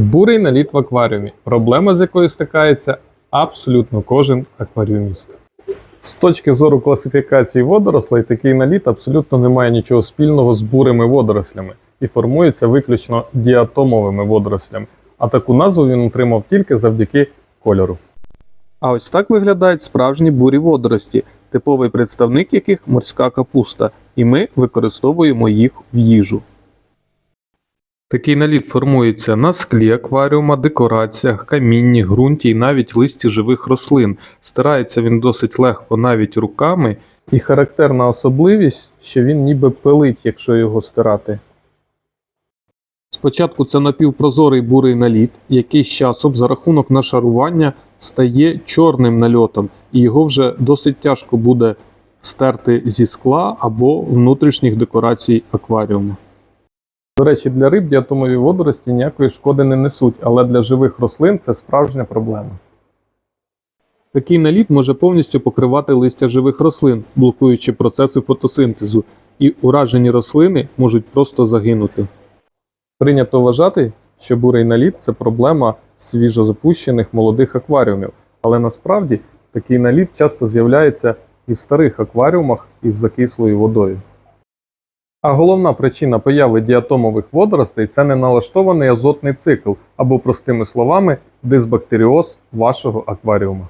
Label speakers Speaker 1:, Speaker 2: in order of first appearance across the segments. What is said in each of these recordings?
Speaker 1: Бурий наліт в акваріумі. Проблема, з якою стикається абсолютно кожен акваріуміст. З точки зору класифікації водорослей, такий наліт абсолютно не має нічого спільного з бурими водорослями і формується виключно діатомовими водорослями. А таку назву він отримав тільки завдяки кольору.
Speaker 2: А ось так виглядають справжні бурі водорості, типовий представник яких морська капуста, і ми використовуємо їх в їжу. Такий наліт формується на склі акваріума, декораціях, камінні, ґрунті і навіть листі живих рослин. Стирається він досить легко навіть руками.
Speaker 1: І характерна особливість, що він ніби пилить, якщо його стирати.
Speaker 2: Спочатку це напівпрозорий бурий наліт, який з часом за рахунок нашарування стає чорним нальотом, і його вже досить тяжко буде стерти зі скла або внутрішніх декорацій акваріуму.
Speaker 1: До речі, для риб діатомові водорості ніякої шкоди не несуть, але для живих рослин це справжня проблема.
Speaker 2: Такий наліт може повністю покривати листя живих рослин, блокуючи процеси фотосинтезу, і уражені рослини можуть просто загинути.
Speaker 1: Прийнято вважати, що бурий наліт це проблема свіжозапущених молодих акваріумів, але насправді такий наліт часто з'являється і в старих акваріумах із закислою водою. А головна причина появи діатомових водоростей це неналаштований азотний цикл, або, простими словами, дисбактеріоз вашого акваріума.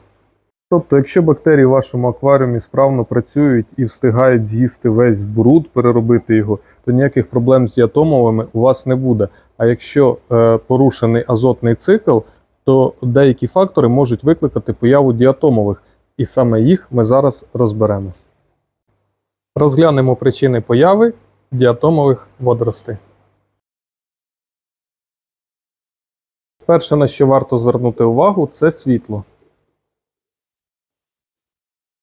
Speaker 1: Тобто, якщо бактерії в вашому акваріумі справно працюють і встигають з'їсти весь бруд, переробити його, то ніяких проблем з діатомовими у вас не буде. А якщо е, порушений азотний цикл, то деякі фактори можуть викликати появу діатомових, і саме їх ми зараз розберемо. Розглянемо причини появи діатомових водоростей. Перше, на що варто звернути увагу, це світло.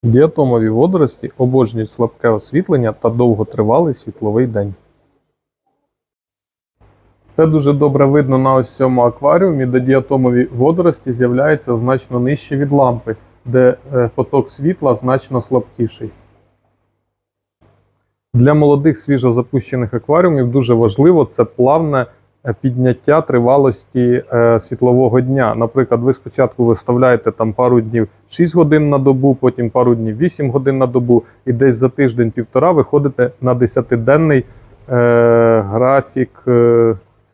Speaker 1: Діатомові водорості обожнюють слабке освітлення та довготривалий світловий день. Це дуже добре видно на ось цьому акваріумі, де діатомові водорості з'являються значно нижче від лампи, де е, поток світла значно слабкіший. Для молодих свіжозапущених акваріумів дуже важливо це плавне е, підняття тривалості е, світлового дня. Наприклад, ви спочатку виставляєте там пару днів 6 годин на добу, потім пару днів 8 годин на добу, і десь за тиждень-півтора виходите на 10-денний е, графік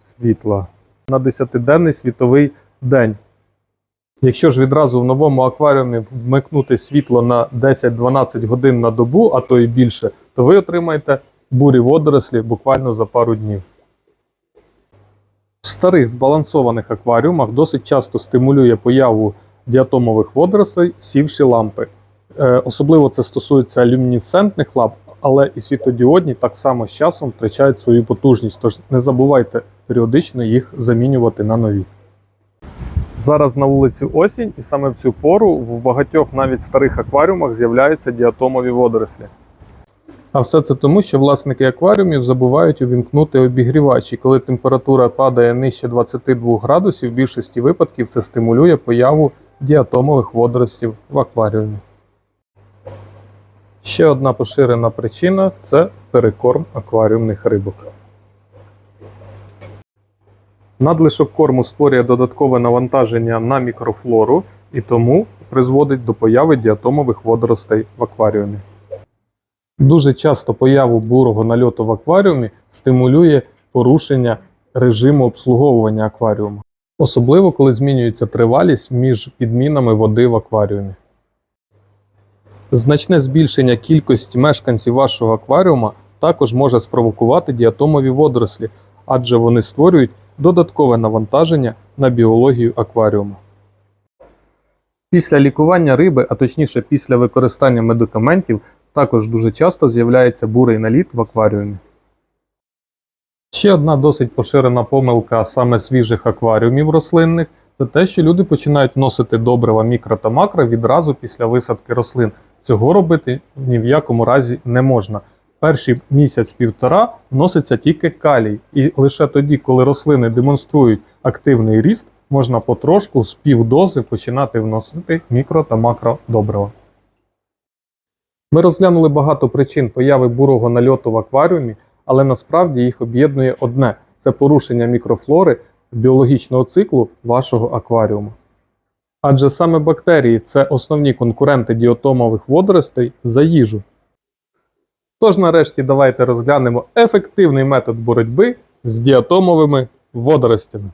Speaker 1: світла, на 10-денний світовий день. Якщо ж відразу в новому акваріумі вмикнути світло на 10-12 годин на добу, а то і більше, то ви отримаєте бурі водорослі буквально за пару днів. В старих збалансованих акваріумах досить часто стимулює появу діатомових водорослей сівші лампи. Е, особливо це стосується люмінесцентних ламп, але і світодіодні так само з часом втрачають свою потужність, тож не забувайте періодично їх замінювати на нові. Зараз на вулиці осінь, і саме в цю пору в багатьох навіть старих акваріумах з'являються діатомові водорослі. А все це тому, що власники акваріумів забувають увімкнути обігрівач, і коли температура падає нижче 22 градусів, в більшості випадків це стимулює появу діатомових водоростів в акваріумі. Ще одна поширена причина це перекорм акваріумних рибок. Надлишок корму створює додаткове навантаження на мікрофлору і тому призводить до появи діатомових водоростей в акваріумі. Дуже часто появу бурого нальоту в акваріумі стимулює порушення режиму обслуговування акваріуму, особливо коли змінюється тривалість між підмінами води в акваріумі. Значне збільшення кількості мешканців вашого акваріума також може спровокувати діатомові водорослі, адже вони створюють додаткове навантаження на біологію акваріуму. Після лікування риби, а точніше після використання медикаментів, також дуже часто з'являється бурий наліт в акваріумі. Ще одна досить поширена помилка саме свіжих акваріумів рослинних це те, що люди починають вносити добрива мікро та макро відразу після висадки рослин. Цього робити ні в якому разі не можна. Перший місяць-півтора вноситься тільки калій, і лише тоді, коли рослини демонструють активний ріст, можна потрошку з півдози починати вносити мікро та макро добрива. Ми розглянули багато причин появи бурого нальоту в акваріумі, але насправді їх об'єднує одне це порушення мікрофлори біологічного циклу вашого акваріуму. Адже саме бактерії це основні конкуренти діотомових водоростей за їжу. Тож нарешті давайте розглянемо ефективний метод боротьби з діатомовими водоростями.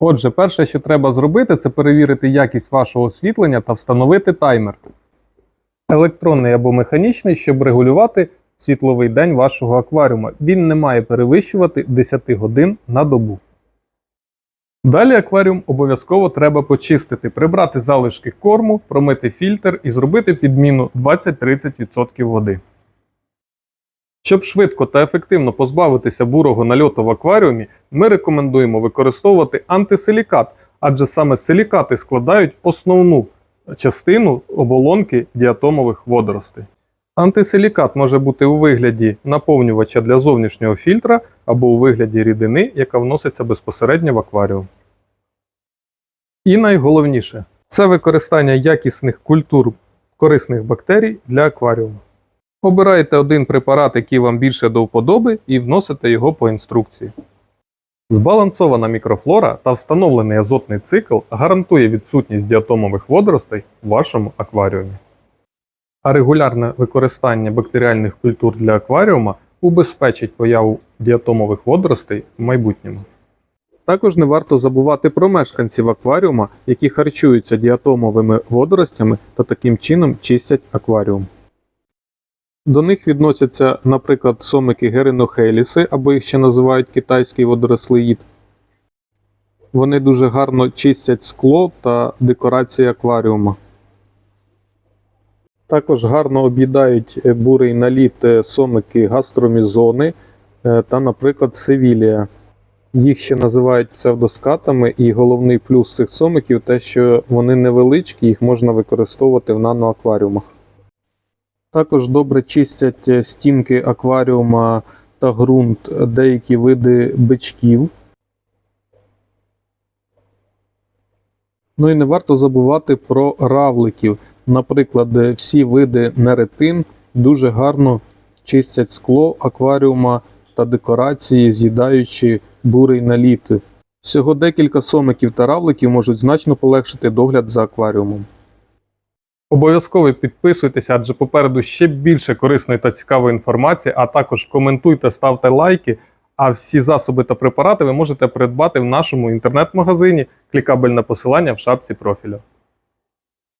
Speaker 1: Отже, перше, що треба зробити, це перевірити якість вашого освітлення та встановити таймер. Електронний або механічний, щоб регулювати світловий день вашого акваріума. Він не має перевищувати 10 годин на добу. Далі акваріум обов'язково треба почистити, прибрати залишки корму, промити фільтр і зробити підміну 20-30% води. Щоб швидко та ефективно позбавитися бурого нальоту в акваріумі, ми рекомендуємо використовувати антисилікат, адже саме силікати складають основну частину оболонки діатомових водоростей. Антисилікат може бути у вигляді наповнювача для зовнішнього фільтра або у вигляді рідини, яка вноситься безпосередньо в акваріум. І найголовніше це використання якісних культур корисних бактерій для акваріуму. Обирайте один препарат, який вам більше до вподоби, і вносите його по інструкції. Збалансована мікрофлора та встановлений азотний цикл гарантує відсутність діатомових водоростей в вашому акваріумі. А регулярне використання бактеріальних культур для акваріума убезпечить появу діатомових водоростей в майбутньому.
Speaker 2: Також не варто забувати про мешканців акваріума, які харчуються діатомовими водоростями та таким чином чистять акваріум. До них відносяться, наприклад, сомики геринохеліси, або їх ще називають китайський водорослеїд. Вони дуже гарно чистять скло та декорації акваріума. Також гарно об'їдають е, бурий наліт е, сомики гастромізони е, та, наприклад, севілія. Їх ще називають псевдоскатами, і головний плюс цих сомиків те, що вони невеличкі, їх можна використовувати в наноакваріумах. Також добре чистять е, стінки акваріума та ґрунт деякі види бичків. Ну і не варто забувати про равликів. Наприклад, е, всі види неретин дуже гарно чистять скло акваріума та декорації, з'їдаючи бурий наліт. Всього декілька сомиків та равликів можуть значно полегшити догляд за акваріумом.
Speaker 1: Обов'язково підписуйтеся, адже попереду ще більше корисної та цікавої інформації, а також коментуйте, ставте лайки. А всі засоби та препарати ви можете придбати в нашому інтернет-магазині. Клікабельне посилання в шапці профілю.